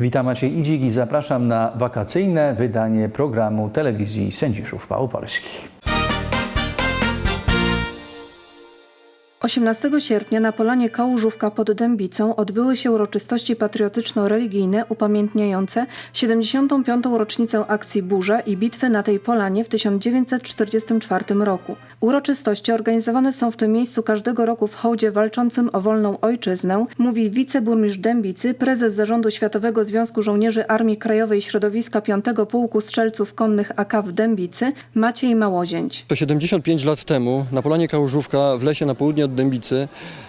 Witam Maciej Idzik i zapraszam na wakacyjne wydanie programu telewizji Sędziszów Małopolskich. 18 sierpnia na polanie Kałużówka pod Dębicą odbyły się uroczystości patriotyczno-religijne upamiętniające 75. rocznicę akcji Burza i bitwy na tej polanie w 1944 roku. Uroczystości organizowane są w tym miejscu każdego roku w hołdzie walczącym o wolną ojczyznę, mówi wiceburmistrz Dębicy, prezes zarządu Światowego Związku Żołnierzy Armii Krajowej Środowiska 5 Pułku Strzelców Konnych AK w Dębicy, Maciej Małozięć. To 75 lat temu na Polanie Kałużówka w lesie na południe Dębicy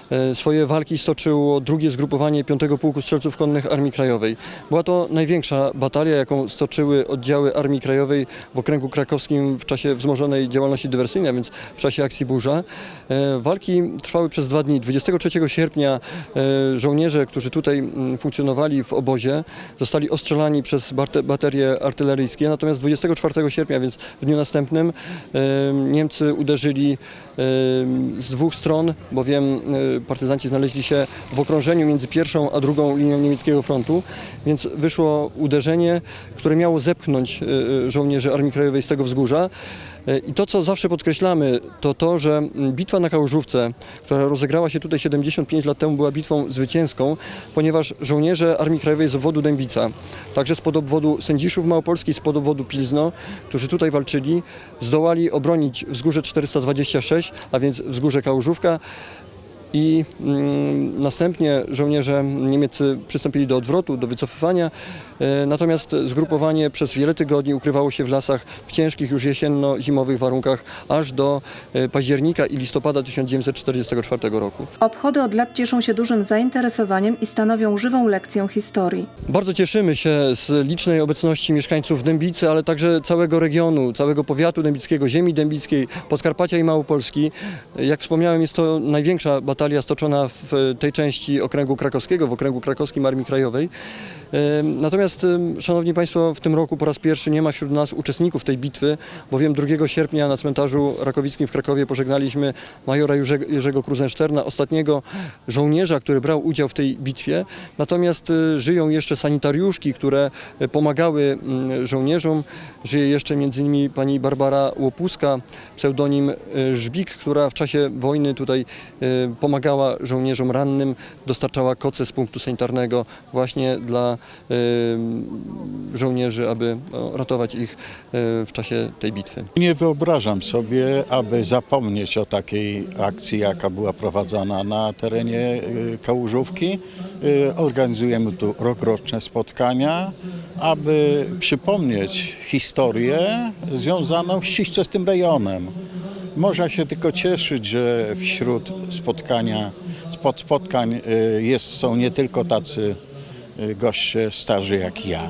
e, swoje walki stoczyło drugie zgrupowanie 5 Pułku Strzelców Konnych Armii Krajowej. Była to największa batalia, jaką stoczyły oddziały Armii Krajowej w okręgu krakowskim w czasie wzmożonej działalności dywersyjnej, a więc w czasie akcji Burza. E, Walki trwały przez dwa dni. 23 sierpnia e, żołnierze, którzy tutaj mm, funkcjonowali w obozie, zostali ostrzelani przez baterie artyleryjskie, natomiast 24 sierpnia, więc w dniu następnym, Niemcy uderzyli z dwóch stron, bowiem e, partyzanci znaleźli się w okrążeniu między pierwszą a drugą linią niemieckiego frontu, więc wyszło uderzenie, które miało zepchnąć e, e, żołnierzy Armii Krajowej z tego wzgórza. E, I to, co zawsze podkreślamy, to to, że bitwa na Kałużówce, która rozegrała się tutaj 75 lat temu, była bitwą zwycięską, ponieważ żołnierze Armii Krajowej z obwodu Dębica, także spod obwodu Sędziszów Małopolskich, spod obwodu Pilzno, którzy tutaj walczyli, zdołali obronić wzgórze 426, a więc wzgórze Kałużówka, i mm, następnie żołnierze niemieccy przystąpili do odwrotu, do wycofywania, e, natomiast zgrupowanie przez wiele tygodni ukrywało się w lasach w ciężkich już jesienno-zimowych warunkach aż do e, października i listopada 1944 roku. Obchody od lat cieszą się dużym zainteresowaniem i stanowią żywą lekcję historii. Bardzo cieszymy się z licznej obecności mieszkańców Dębicy, ale także całego regionu, całego powiatu dębickiego, ziemi dębickiej, Podkarpacia i Małopolski. Jak wspomniałem, jest to największa batalia stoczona w tej części okręgu krakowskiego, w okręgu krakowskim Armii Krajowej. Natomiast, Szanowni Państwo, w tym roku po raz pierwszy nie ma wśród nas uczestników tej bitwy, bowiem 2 sierpnia na cmentarzu rakowickim w Krakowie pożegnaliśmy majora Jerzego, Kruzenszterna, ostatniego żołnierza, który brał udział w tej bitwie. Natomiast y, żyją jeszcze sanitariuszki, które y, pomagały mm, żołnierzom. Żyje jeszcze między innymi pani Barbara Łopuska, pseudonim y, Żbik, która w czasie wojny tutaj pomagała żołnierzom rannym, dostarczała koce z punktu sanitarnego właśnie dla żołnierzy, aby ratować ich y, w czasie tej bitwy. Nie wyobrażam sobie, aby zapomnieć o takiej akcji, jaka była prowadzona na terenie y, Kałużówki. Y, Organizujemy tu rokroczne spotkania, aby przypomnieć historię związaną ściśle z tym rejonem. Można się tylko cieszyć, że wśród spotkania, spotkań y, jest, są nie tylko tacy y, goście starzy jak ja,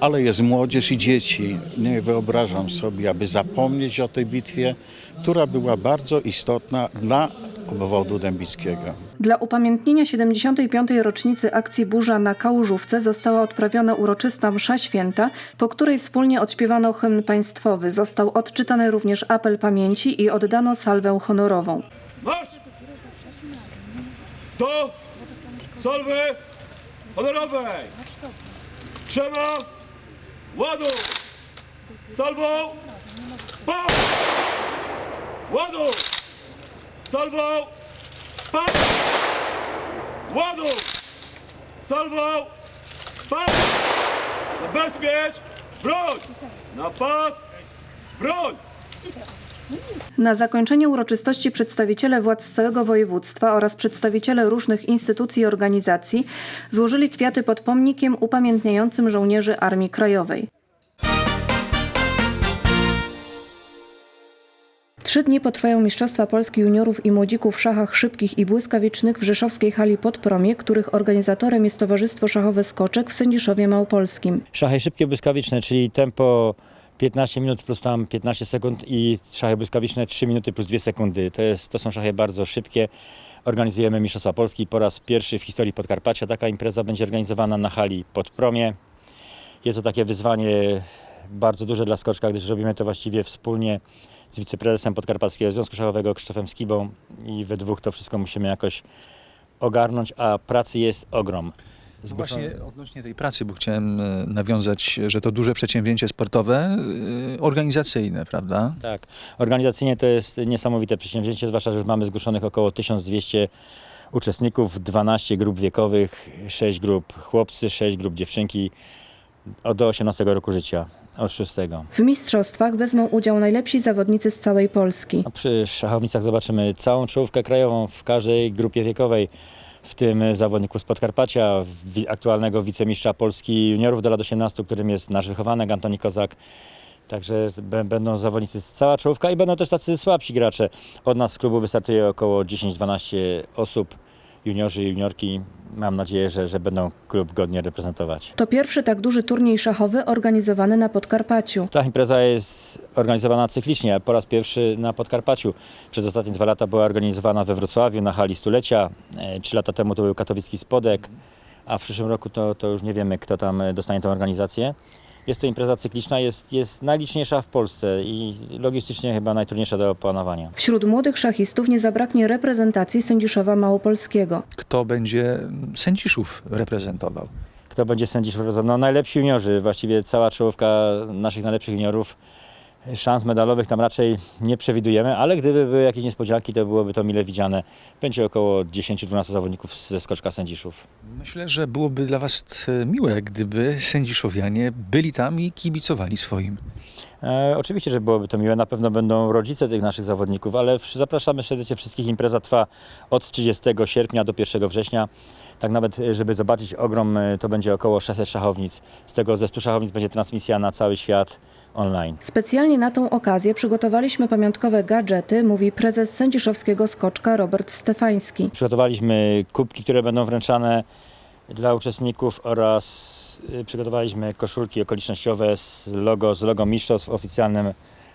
ale jest młodzież i dzieci. Nie wyobrażam sobie, aby zapomnieć o tej bitwie, która była bardzo istotna dla obwodu dębickiego. Dla upamiętnienia 75. rocznicy akcji Burza na Kałużówce została odprawiona uroczysta msza święta, po której wspólnie odśpiewano hymn państwowy. Został odczytany również apel pamięci i oddano salwę honorową. Marsz! Do salwy honorowej! Trzema! Ładu! Salwą! Pa! Ładu! Salwą! Pa! Ładu! Salwą! Pa! Zabezpiecz! Broń! Na pas! Broń! Na zakończenie uroczystości przedstawiciele władz całego województwa oraz przedstawiciele różnych instytucji i organizacji złożyli kwiaty pod pomnikiem upamiętniającym żołnierzy Armii Krajowej. Trzy dni potrwają Mistrzostwa Polski Juniorów i Młodzików w szachach szybkich i błyskawicznych w rzeszowskiej hali Podpromie, których organizatorem jest Towarzystwo Szachowe Skoczek w Sędziszowie Małopolskim. Szachy szybkie, błyskawiczne, czyli tempo 15 minut plus tam 15 sekund i szachy błyskawiczne 3 minuty plus 2 sekundy. To, jest, to są szachy bardzo szybkie. Organizujemy Mistrzostwa Polski po raz pierwszy w historii Podkarpacia. Taka impreza będzie organizowana na hali Podpromie. Jest to takie wyzwanie bardzo duże dla skoczka, gdyż robimy to właściwie wspólnie z wiceprezesem Podkarpackiego Związku Szachowego Krzysztofem Skibą i we dwóch to wszystko musimy jakoś ogarnąć, a pracy jest ogrom. Zgłoszone. Właśnie odnośnie tej pracy, bo chciałem e, nawiązać, że to duże przedsięwzięcie sportowe, e, organizacyjne, prawda? Tak, organizacyjnie to jest niesamowite przedsięwzięcie, zwłaszcza, że już mamy zgłoszonych około 1200 uczestników, 12 grup wiekowych, 6 grup chłopcy, 6 grup dziewczynki od do 18 roku życia, od 6. W mistrzostwach wezmą udział najlepsi zawodnicy z całej Polski. A Przy szachownicach zobaczymy całą czołówkę krajową w każdej grupie wiekowej, w tym zawodników z Podkarpacia, aktualnego wicemistrza Polski juniorów do lat 18, którym jest nasz wychowanek Antoni Kozak. Także będą zawodnicy z cała czołówka i będą też tacy słabsi gracze. Od nas z klubu wystartuje około 10-12 osób, juniorzy i juniorki. Mam nadzieję, że, że będą klub godnie reprezentować. To pierwszy tak duży turniej szachowy organizowany na Podkarpaciu. Ta impreza jest organizowana cyklicznie, po raz pierwszy na Podkarpaciu. Przez ostatnie dwa lata była organizowana we Wrocławiu na hali stulecia. E, Trzy lata temu to był katowicki Spodek, a w przyszłym roku to, to już nie wiemy, kto tam e, dostanie tę organizację. Jest to impreza cykliczna, jest, jest najliczniejsza w Polsce i logistycznie chyba najtrudniejsza do opanowania. Wśród młodych szachistów nie zabraknie reprezentacji Sędziszowa Małopolskiego. Kto będzie sędziszów reprezentował? Kto będzie sędzić? No najlepsi juniorzy, właściwie cała czołówka naszych najlepszych juniorów. Szans medalowych tam raczej nie przewidujemy, ale gdyby były jakieś niespodzianki, to byłoby to mile widziane. Będzie około 10-12 zawodników ze skoczka sędziszów. Myślę, że byłoby dla Was e, miłe, gdyby sędziszowianie byli tam i kibicowali swoim. E, oczywiście, że byłoby to miłe. Na pewno będą rodzice tych naszych zawodników, ale zapraszamy serdecznie wszystkich. Impreza trwa od 30 sierpnia do 1 września. Tak nawet, e, żeby zobaczyć ogrom, e, to będzie około 600 szachownic. Z tego ze 100 szachownic będzie transmisja na cały świat online. Specjalnie na tą okazję przygotowaliśmy pamiątkowe gadżety, mówi prezes sędziszowskiego skoczka Robert Stefański. Przygotowaliśmy kubki, które będą wręczane dla uczestników oraz y, przygotowaliśmy koszulki okolicznościowe z logo, z logo mistrzostw, oficjalnym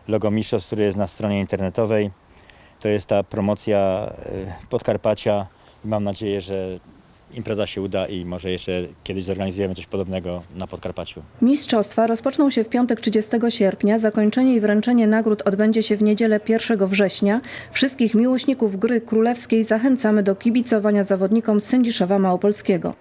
logo mistrzostw, który jest na stronie internetowej. To jest ta promocja y, Podkarpacia mam nadzieję, że impreza się uda i może jeszcze kiedyś zorganizujemy coś podobnego na Podkarpaciu. Mistrzostwa rozpoczną się w piątek 30 sierpnia, zakończenie i wręczenie nagród odbędzie się w niedzielę 1 września. Wszystkich miłośników gry królewskiej zachęcamy do kibicowania zawodnikom z Sędziszowa Małopolskiego.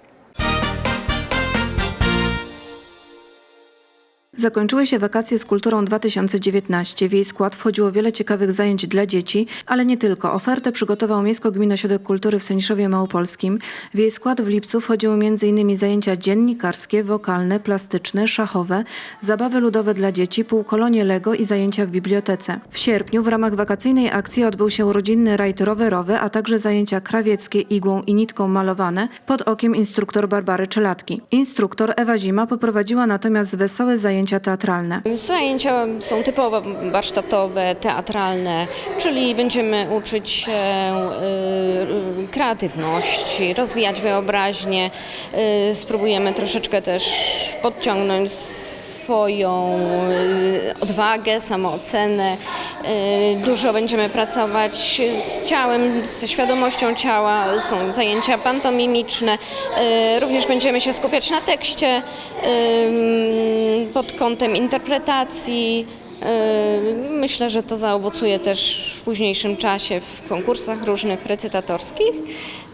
Zakończyły się wakacje z kulturą 2019. W jej skład wchodziło wiele ciekawych zajęć dla dzieci, ale nie tylko. Ofertę przygotował Miejsko-Gminny Ośrodek Kultury w Sędziszowie Małopolskim. W jej skład w lipcu wchodziły m.in. zajęcia dziennikarskie, wokalne, plastyczne, szachowe, zabawy ludowe dla dzieci, półkolonie Lego i zajęcia w bibliotece. W sierpniu w ramach wakacyjnej akcji odbył się rodzinny rajd rowerowy, a także zajęcia krawieckie igłą i nitką malowane pod okiem instruktor Barbary Czelatki. Instruktor Ewa Zima poprowadziła natomiast wesołe zajęcia teatralne. Zajęcia są typowo warsztatowe, teatralne, czyli będziemy uczyć się y, kreatywności, rozwijać wyobraźnię. Y, Spróbujemy troszeczkę też podciągnąć swoją y, odwagę, samoocenę. Y, Dużo będziemy pracować z ciałem, ze świadomością ciała. Są zajęcia pantomimiczne. Y, Również będziemy się skupiać na tekście pod kątem interpretacji. Ym, Myślę, że to zaowocuje też w późniejszym czasie w konkursach różnych recytatorskich.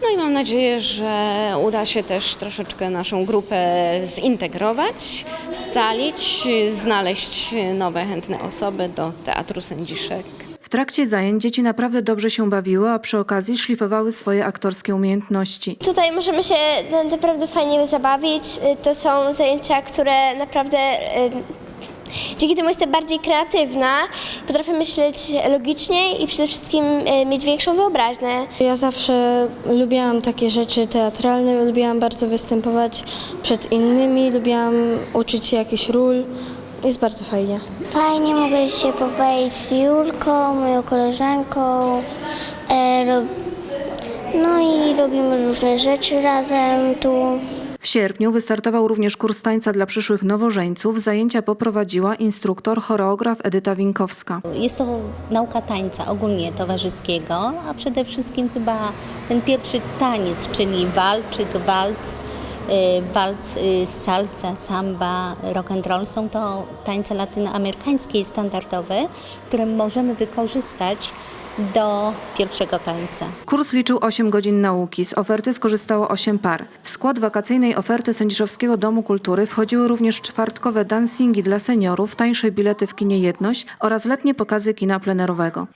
No i mam nadzieję, że uda się też troszeczkę naszą grupę zintegrować, scalić, znaleźć nowe chętne osoby do Teatru Sędziszek. W trakcie zajęć dzieci naprawdę dobrze się bawiły, a przy okazji szlifowały swoje aktorskie umiejętności. Tutaj możemy się na- naprawdę fajnie zabawić. Y, To są zajęcia, które naprawdę. Dzięki temu jestem bardziej kreatywna, potrafię myśleć logicznie i przede wszystkim y, mieć większą wyobraźnię. Ja zawsze lubiłam takie rzeczy teatralne, lubiłam bardzo występować przed innymi, lubiłam uczyć się jakichś ról. Jest bardzo fajnie. Fajnie mogę się pobawić z Julką, moją koleżanką. E, rob... No i robimy różne rzeczy razem tu. W sierpniu wystartował również kurs tańca dla przyszłych nowożeńców. Zajęcia poprowadziła instruktor, choreograf Edyta Winkowska. Jest to nauka tańca ogólnie towarzyskiego, a przede wszystkim chyba ten pierwszy taniec, czyli walczyk, walc, y, walc, y, salsa, samba, rock and roll. Są to tańce latynoamerykańskie i standardowe, które możemy wykorzystać do pierwszego tańca. Kurs liczył 8 godzin nauki. Z oferty skorzystało 8 par. W skład wakacyjnej oferty Sędziszowskiego Domu Kultury wchodziły również czwartkowe dancingi dla seniorów, tańsze bilety w kinie Jedność oraz letnie pokazy kina plenerowego.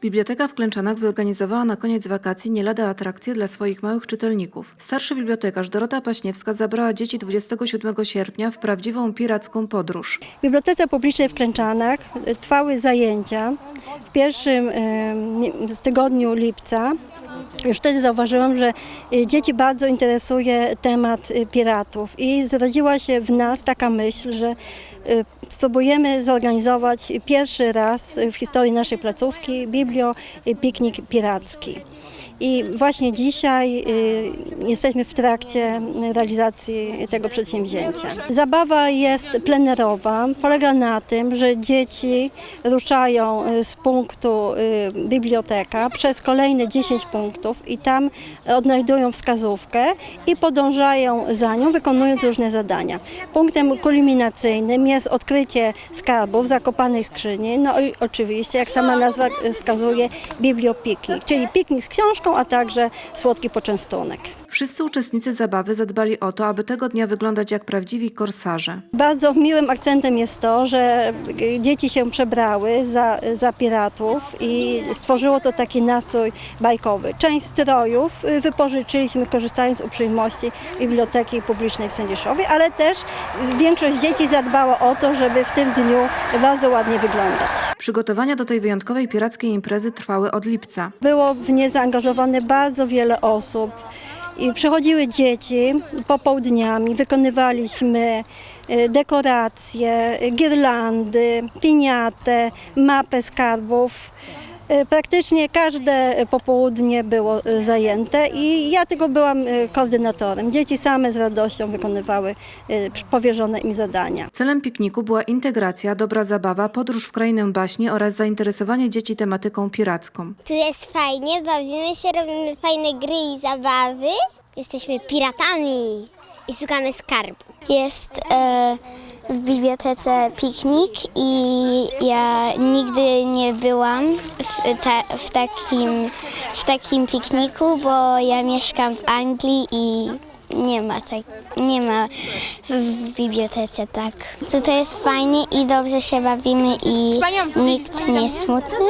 Biblioteka w Klęczanach zorganizowała na koniec wakacji nie lada atrakcje dla swoich małych czytelników. Starszy bibliotekarz Dorota Paśniewska zabrała dzieci 27 sierpnia w prawdziwą piracką podróż. W Bibliotece Publicznej w Klęczanach trwały zajęcia w pierwszym tygodniu lipca. Już wtedy zauważyłam, że e, dzieci bardzo interesuje temat e, piratów i zrodziła się w nas taka myśl, że e, spróbujemy zorganizować pierwszy raz w historii naszej placówki biblio piknik piracki. I właśnie dzisiaj y, jesteśmy w trakcie realizacji tego przedsięwzięcia. Zabawa jest plenerowa. Polega na tym, że dzieci ruszają y, z punktu y, biblioteka przez kolejne 10 punktów i tam odnajdują wskazówkę i podążają za nią, wykonując różne zadania. Punktem kulminacyjnym jest odkrycie skarbów zakopanej skrzyni, no i oczywiście, jak sama nazwa wskazuje, bibliopiknik, czyli piknik z książką, a także słodki poczęstunek. Wszyscy uczestnicy zabawy zadbali o to, aby tego dnia wyglądać jak prawdziwi korsarze. Bardzo miłym akcentem jest to, że dzieci się przebrały za, za piratów i stworzyło to taki nastrój bajkowy. Część strojów wypożyczyliśmy korzystając z uprzejmości Biblioteki Publicznej w Sędziszowie, ale też większość dzieci zadbała o to, żeby w tym dniu bardzo ładnie wyglądać. Przygotowania do tej wyjątkowej pirackiej imprezy trwały od lipca. Było w nie zaangażowane bardzo wiele osób. I przychodziły dzieci popołudniami, wykonywaliśmy e, dekoracje, girlandy, piniatę, mapę skarbów. E, Praktycznie każde popołudnie było e, zajęte i ja tego byłam e, koordynatorem. Dzieci same z radością wykonywały powierzone im zadania. Celem pikniku była integracja, dobra zabawa, podróż w krainę baśni oraz zainteresowanie dzieci tematyką piracką. Tu jest fajnie, bawimy się, robimy fajne gry i zabawy. Jesteśmy piratami i szukamy skarbu. Jest e, w bibliotece piknik i ja nigdy nie byłam w, ta, w, takim, w takim pikniku, bo ja mieszkam w Anglii i nie ma, tak, nie ma w, bibliotece tak. To jest fajnie i dobrze się bawimy i nikt nie smutny.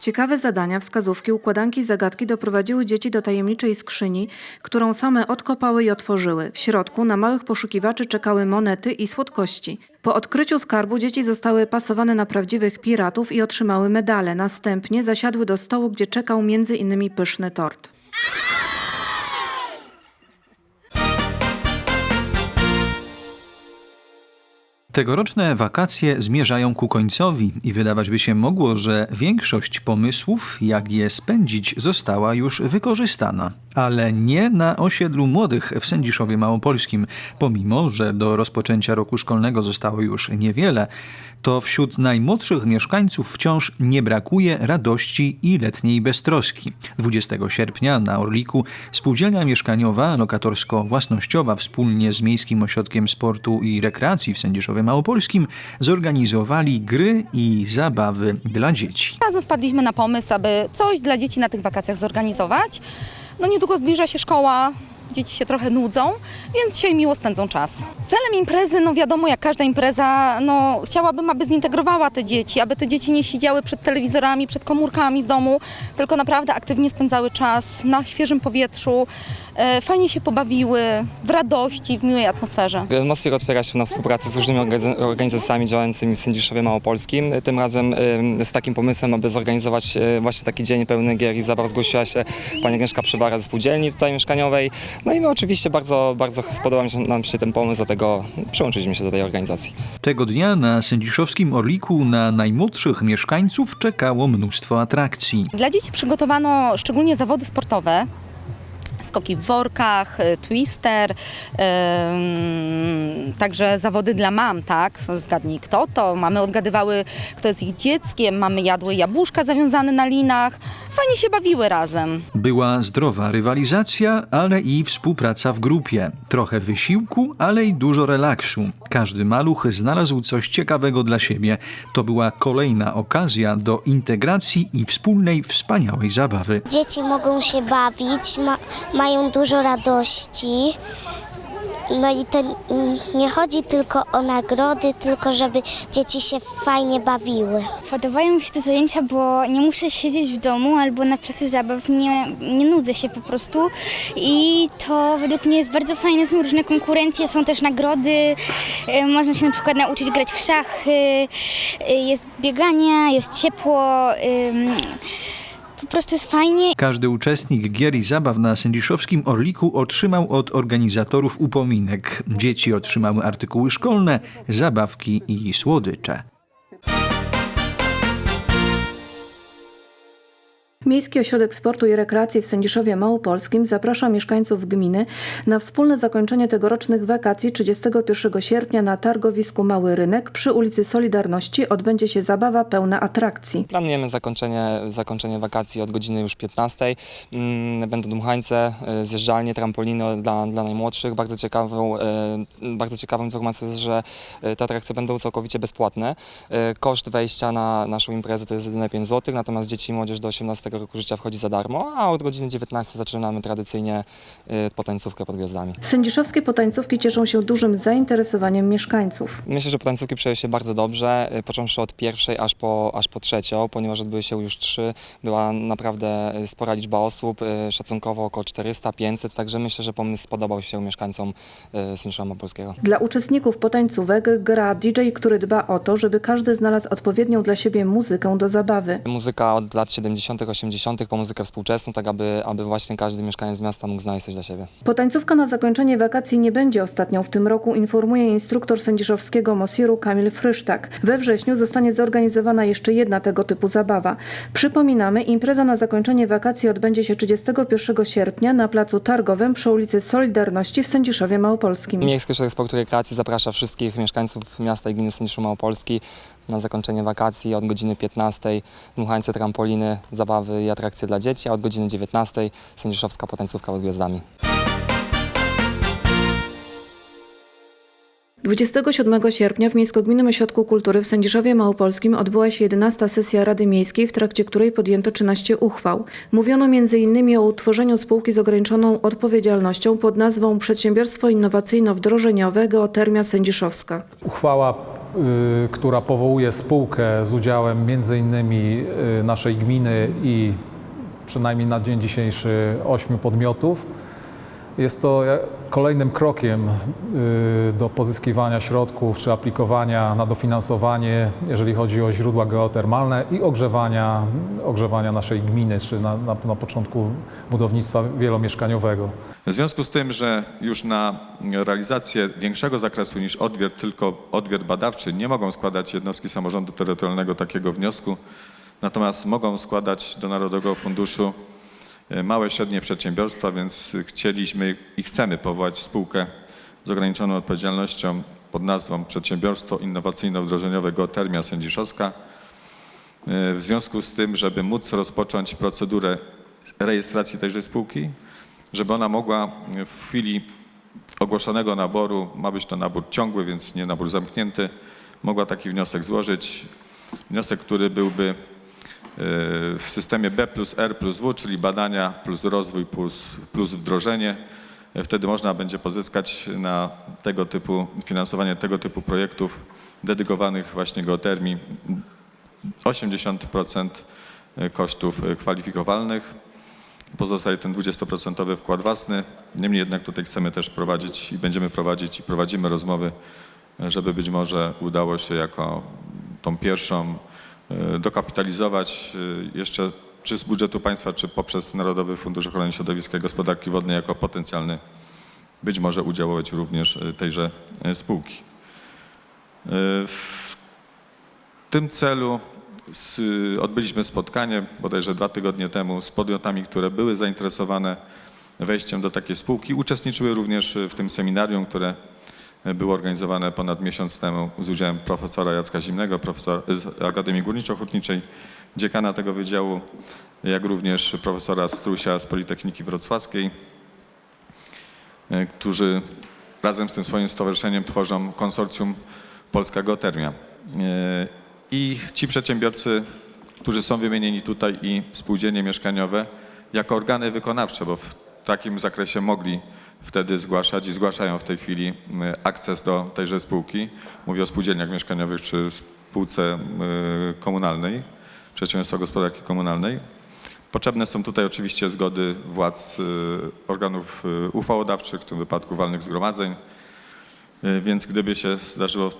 Ciekawe zadania, wskazówki, układanki, zagadki doprowadziły dzieci do tajemniczej skrzyni, którą same odkopały i otworzyły. W środku na małych poszukiwaczy czekały monety i słodkości. Po odkryciu skarbu dzieci zostały pasowane na prawdziwych piratów i otrzymały medale. Następnie zasiadły do stołu, gdzie czekał między innymi pyszny tort. Tegoroczne wakacje zmierzają ku końcowi i wydawać by się mogło, że większość pomysłów, jak je spędzić, została już wykorzystana. Ale nie na osiedlu młodych w Sędziszowie Małopolskim. Pomimo, że do rozpoczęcia roku szkolnego zostało już niewiele, to wśród najmłodszych mieszkańców wciąż nie brakuje radości i letniej beztroski. 20 sierpnia na Orliku spółdzielnia mieszkaniowa lokatorsko-własnościowa wspólnie z Miejskim Ośrodkiem Sportu i Rekreacji w Sędziszowie Małopolskim zorganizowali gry i zabawy dla dzieci. Razem wpadliśmy na pomysł, aby coś dla dzieci na tych wakacjach zorganizować. No niedługo zbliża się szkoła, dzieci się trochę nudzą, więc dzisiaj miło spędzą czas. Celem imprezy, no wiadomo, jak każda impreza, no chciałabym, aby zintegrowała te dzieci, aby te dzieci nie siedziały przed telewizorami, przed komórkami w domu, tylko naprawdę aktywnie spędzały czas na świeżym powietrzu, fajnie się pobawiły, w radości, w miłej atmosferze. Mostir otwiera się na współpracę z różnymi organiz- organizacjami działającymi w Sędziszowie Małopolskim. Tym razem z takim pomysłem, aby zorganizować y, właśnie taki dzień pełny gier i zabaw zgłosiła się pani Agnieszka Przybara ze spółdzielni tutaj mieszkaniowej. No i my oczywiście bardzo, bardzo spodobał się- nam się ten pomysł, dlatego przyłączyliśmy się do tej organizacji. Tego dnia na Sędziszowskim Orliku na najmłodszych mieszkańców czekało mnóstwo atrakcji. Dla dzieci przygotowano szczególnie zawody sportowe. Skoki w workach, y, twister, także zawody dla mam, tak? Zgadnij kto to. Mamy odgadywały, kto jest ich dzieckiem, mamy jadły jabłuszka zawiązane na linach. Fajnie się bawiły razem. Była zdrowa rywalizacja, ale i współpraca w grupie. Trochę wysiłku, ale i dużo relaksu. Każdy maluch znalazł coś ciekawego dla siebie. To była kolejna okazja do integracji i wspólnej, wspaniałej zabawy. Dzieci mogą się bawić, ma, mają dużo radości. No i to nie chodzi tylko o nagrody, tylko żeby dzieci się fajnie bawiły. Podobają mi się te zajęcia, bo nie muszę siedzieć w domu albo na placu zabaw, nie, nie nudzę się po prostu. I to według mnie jest bardzo fajne, są różne konkurencje, są też nagrody, e, można się na przykład nauczyć grać w szachy, e, jest biegania, jest ciepło, po prostu jest fajnie. Każdy uczestnik gier i zabaw na sędziszowskim Orliku otrzymał od organizatorów upominek. Dzieci otrzymały artykuły szkolne, zabawki i słodycze. Miejski Ośrodek Sportu i Rekreacji w Sędziszowie Małopolskim zaprasza mieszkańców gminy na wspólne zakończenie tegorocznych wakacji 31 sierpnia na targowisku Mały Rynek przy ulicy Solidarności odbędzie się zabawa pełna atrakcji. Planujemy zakończenie, zakończenie wakacji od godziny już 15. Mm, Będą dmuchańce, y, zjeżdżalnie, trampoliny dla, dla najmłodszych. Bardzo ciekawą, y, bardzo ciekawą informacją jest, że y, te atrakcje będą całkowicie bezpłatne. Koszt wejścia na naszą imprezę to jest jedynie 5 zł, natomiast dzieci i młodzież do 18 roku życia wchodzi za darmo, a od godziny 19 zaczynamy tradycyjnie y, potańcówkę pod gwiazdami. Sędziszowskie potańcówki cieszą się dużym zainteresowaniem mieszkańców. Myślę, że potańcówki przyjęły się bardzo dobrze, y, począwszy od pierwszej aż po, aż po trzecią, ponieważ odbyły się już trzy. Była naprawdę y, spora liczba osób, szacunkowo około 400-500, także myślę, że pomysł spodobał się mieszkańcom Sędziszowa Małopolskiego. Dla uczestników potańcówek gra DJ, który dba o to, żeby każdy znalazł odpowiednią dla siebie muzykę do zabawy. Muzyka od lat 70., 80., po muzykę współczesną, tak aby, aby właśnie każdy mieszkaniec miasta mógł znaleźć coś dla siebie. Potańcówka na zakończenie wakacji nie będzie ostatnią w tym roku, informuje instruktor sędziszowskiego Mosiru Kamil Frysztak. We wrześniu zostanie zorganizowana jeszcze jedna tego typu zabawa. Przypominamy, impreza na zakończenie wakacji odbędzie się 31 sierpnia na placu targowym przy ulicy Solidarności w Sędziszowie Małopolskim. Miejski Ośrodek Sportu i Rekreacji zaprasza wszystkich mieszkańców miasta i gminy Sędziszów Małopolski na zakończenie wakacji od godziny 15 dmuchańce, trampoliny, zabawy i atrakcje dla dzieci, a od godziny 19 sędziszowska potańcówka pod gwiazdami. 27 sierpnia w Miejsko-Gminnym Ośrodku Kultury w Sędziszowie Małopolskim odbyła się 11 sesja Rady Miejskiej, w trakcie której podjęto 13 uchwał. Mówiono m.in. o utworzeniu spółki z ograniczoną odpowiedzialnością pod nazwą Przedsiębiorstwo Innowacyjno-Wdrożeniowe Geotermia Sędziszowska. Uchwała, która powołuje spółkę z udziałem m.in. y, naszej gminy i przynajmniej na dzień dzisiejszy ośmiu podmiotów. Jest to ja- kolejnym krokiem y, do pozyskiwania środków czy aplikowania na dofinansowanie, jeżeli chodzi o źródła geotermalne i ogrzewania, ogrzewania naszej gminy, czy na, na, na początku budownictwa wielomieszkaniowego. W związku z tym, że już na realizację większego zakresu niż odwiert, tylko odwiert badawczy, nie mogą składać jednostki samorządu terytorialnego takiego wniosku, natomiast mogą składać do Narodowego Funduszu e, małe i średnie przedsiębiorstwa, więc chcieliśmy i chcemy powołać spółkę z ograniczoną odpowiedzialnością pod nazwą Przedsiębiorstwo Innowacyjno-Wdrożeniowe Geotermia Sędziszowska. E, W związku z tym, żeby móc rozpocząć procedurę rejestracji tejże spółki, żeby ona mogła w chwili ogłoszonego naboru, ma być to nabór ciągły, więc nie nabór zamknięty, mogła taki wniosek złożyć. Wniosek, który byłby e, w systemie B plus R plus W, czyli badania plus rozwój plus, plus wdrożenie. E, Wtedy można będzie pozyskać na tego typu finansowanie tego typu projektów dedykowanych właśnie geotermii 80% kosztów kwalifikowalnych. Pozostaje ten 20% wkład własny. Niemniej jednak tutaj chcemy też prowadzić i będziemy prowadzić i prowadzimy rozmowy, żeby być może udało się jako tą pierwszą dokapitalizować e, jeszcze czy z budżetu państwa, czy poprzez Narodowy Fundusz Ochrony Środowiska i Gospodarki Wodnej jako potencjalny być może udziałować również e, tejże e, spółki. E, W tym celu odbyliśmy spotkanie bodajże dwa tygodnie temu z podmiotami, które były zainteresowane wejściem do takiej spółki. Uczestniczyły również w tym seminarium, które było organizowane ponad miesiąc temu z udziałem profesora Jacka Zimnego, profesora z Akademii Górniczo-Hutniczej, dziekana tego wydziału, jak również profesora Strusia z Politechniki Wrocławskiej, e, którzy razem z tym swoim stowarzyszeniem tworzą konsorcjum Polska Geotermia. E, I ci przedsiębiorcy, którzy są wymienieni tutaj i spółdzielnie mieszkaniowe, jako organy wykonawcze, bo w takim zakresie mogli wtedy zgłaszać i zgłaszają w tej chwili y, akces do tejże spółki. Mówię o spółdzielniach mieszkaniowych czy spółce y, komunalnej, przedsiębiorstwa gospodarki komunalnej. Potrzebne są tutaj oczywiście zgody władz y, organów uchwałodawczych, w tym wypadku walnych zgromadzeń. Więc gdyby się zdarzyło,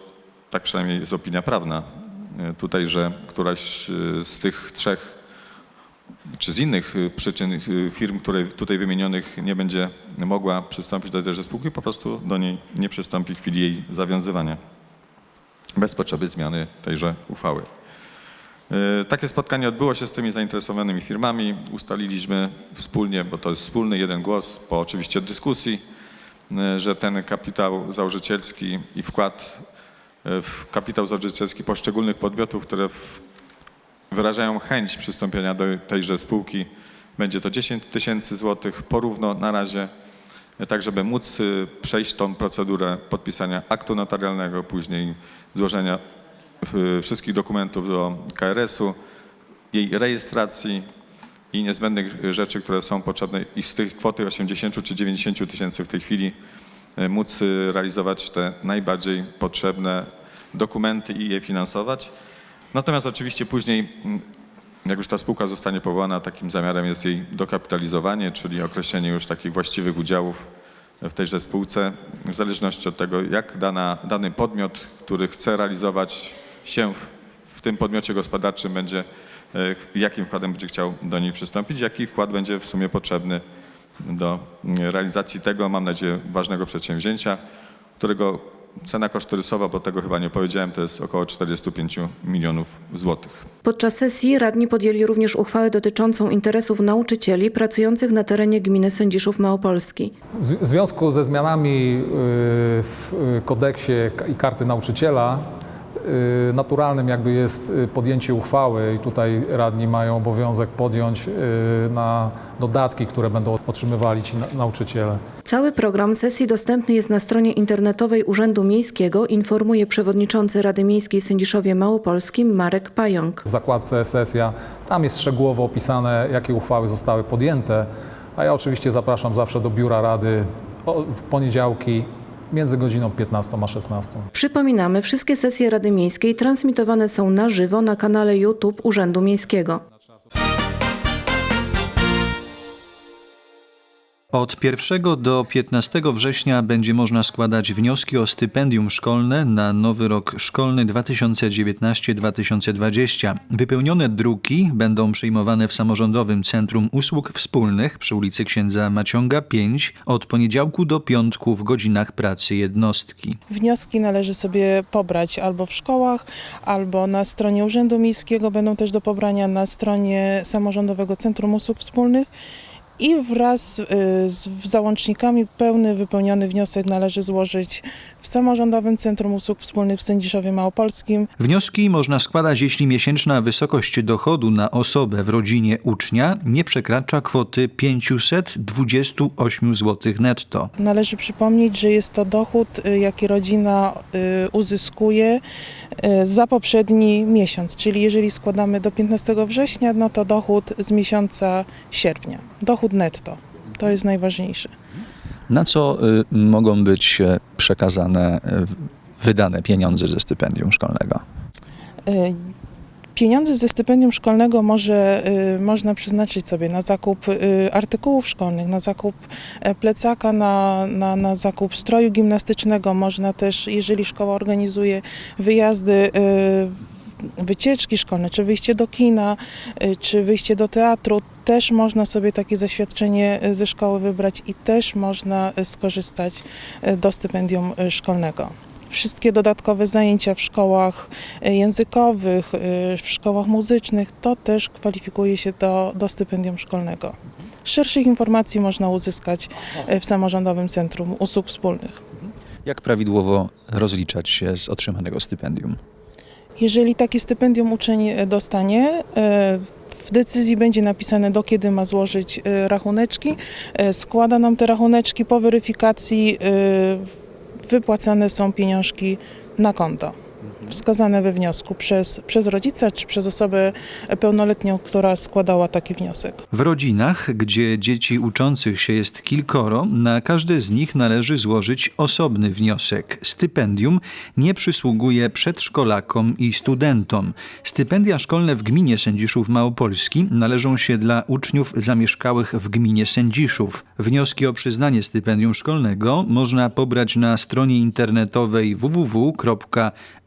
tak przynajmniej jest opinia prawna, tutaj, że któraś z tych trzech czy z innych y, przyczyn y, firm, które tutaj wymienionych nie będzie mogła przystąpić do tejże spółki, po prostu do niej nie przystąpi w chwili jej zawiązywania, bez potrzeby zmiany tejże uchwały. Y, Takie spotkanie odbyło się z tymi zainteresowanymi firmami. Ustaliliśmy wspólnie, bo to jest wspólny jeden głos, po oczywiście dyskusji, że ten kapitał założycielski i wkład w kapitał założycielski poszczególnych podmiotów, które w wyrażają chęć przystąpienia do tejże spółki. Będzie to 10 tysięcy złotych porówno na razie, tak żeby móc y, przejść tą procedurę podpisania aktu notarialnego, później złożenia y, wszystkich dokumentów do KRS-u, jej rejestracji i niezbędnych rzeczy, które są potrzebne i z tych kwoty 80 czy 90 tysięcy w tej chwili y, móc realizować te najbardziej potrzebne dokumenty i je finansować. Natomiast oczywiście później, mm, jak już ta spółka zostanie powołana, takim zamiarem jest jej dokapitalizowanie, czyli określenie już takich właściwych udziałów w tejże spółce, w zależności od tego, jak dana, dany podmiot, który chce realizować się w, w tym podmiocie gospodarczym, będzie, e, jakim wkładem będzie chciał do niej przystąpić, jaki wkład będzie w sumie potrzebny do mm, realizacji tego, mam nadzieję, ważnego przedsięwzięcia, którego cena kosztorysowa, bo tego chyba nie powiedziałem, to jest około 45 milionów złotych. Podczas sesji radni podjęli również uchwałę dotyczącą interesów nauczycieli pracujących na terenie gminy Sędziszów Małopolski. W związku ze zmianami y, w y, kodeksie i karty nauczyciela naturalnym jakby jest y, podjęcie uchwały i tutaj radni mają obowiązek podjąć y, na dodatki, które będą otrzymywali ci na- nauczyciele. Cały program sesji dostępny jest na stronie internetowej Urzędu Miejskiego, informuje przewodniczący Rady Miejskiej w Sędziszowie Małopolskim Marek Pająk. W zakładce sesja, tam jest szczegółowo opisane, jakie uchwały zostały podjęte, a ja oczywiście zapraszam zawsze do biura rady w poniedziałki między godziną 15 a 16. Przypominamy, wszystkie sesje Rady Miejskiej transmitowane są na żywo na kanale YouTube Urzędu Miejskiego. Od 1 do 15 września będzie można składać wnioski o stypendium szkolne na nowy rok szkolny 2019-2020. Wypełnione druki będą przyjmowane w Samorządowym Centrum Usług Wspólnych przy ulicy Księdza Maciąga 5 od poniedziałku do piątku w godzinach pracy jednostki. Wnioski należy sobie pobrać albo w szkołach, albo na stronie Urzędu Miejskiego, będą też do pobrania na stronie Samorządowego Centrum Usług Wspólnych. I wraz y, z załącznikami pełny wypełniony wniosek należy złożyć w Samorządowym Centrum Usług Wspólnych w Sędziszowie Małopolskim. Wnioski można składać, jeśli miesięczna wysokość dochodu na osobę w rodzinie ucznia nie przekracza kwoty 528 zł netto. Należy przypomnieć, że jest to dochód, y, jaki rodzina y, uzyskuje za poprzedni miesiąc, czyli jeżeli składamy do 15 września, no to dochód z miesiąca sierpnia. Dochód netto. To jest najważniejsze. Na co y, mogą być e, przekazane, e, wydane pieniądze ze stypendium szkolnego? Y, Pieniądze ze stypendium szkolnego może, y, można przeznaczyć sobie na zakup y, artykułów szkolnych, na zakup plecaka, na, na, na zakup stroju gimnastycznego. Można też, jeżeli szkoła organizuje wyjazdy, y, wycieczki szkolne, czy wyjście do kina, y, czy wyjście do teatru, też można sobie takie zaświadczenie y, ze szkoły wybrać i też można y, skorzystać do stypendium szkolnego. wszystkie dodatkowe zajęcia w szkołach językowych, w szkołach muzycznych, to też kwalifikuje się do, do stypendium szkolnego. Szerszych informacji można uzyskać w Samorządowym Centrum Usług Wspólnych. Jak prawidłowo rozliczać się z otrzymanego stypendium? Jeżeli takie stypendium uczeń e, dostanie, e, w decyzji będzie napisane, do kiedy ma złożyć e, rachuneczki. Składa nam te rachuneczki po weryfikacji. Wypłacane są pieniążki na konto. Wskazane we wniosku przez, przez rodzica czy przez osobę pełnoletnią, która składała taki wniosek. W rodzinach, gdzie dzieci uczących się jest kilkoro, na każde z nich należy złożyć osobny wniosek. Stypendium nie przysługuje przedszkolakom i studentom. Stypendia szkolne w gminie Sędziszów Małopolski należą się dla uczniów zamieszkałych w gminie Sędziszów. Wnioski o przyznanie stypendium szkolnego można pobrać na stronie internetowej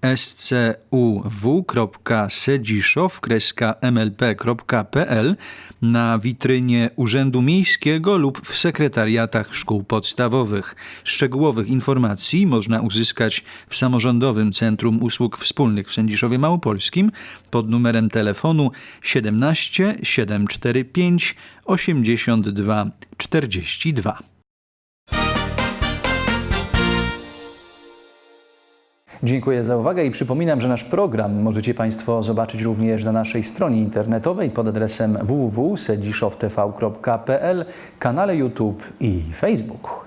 www.scuw.sedziszow-mlp.pl na witrynie Urzędu Miejskiego lub w sekretariatach szkół podstawowych. Szczegółowych informacji można uzyskać w Samorządowym Centrum Usług Wspólnych w Sędziszowie Małopolskim pod numerem telefonu 17 745 82 42. Dziękuję za uwagę i przypominam, że nasz program możecie Państwo zobaczyć również na naszej stronie internetowej pod adresem www.sedziszow.tv.pl, kanale YouTube i Facebooku.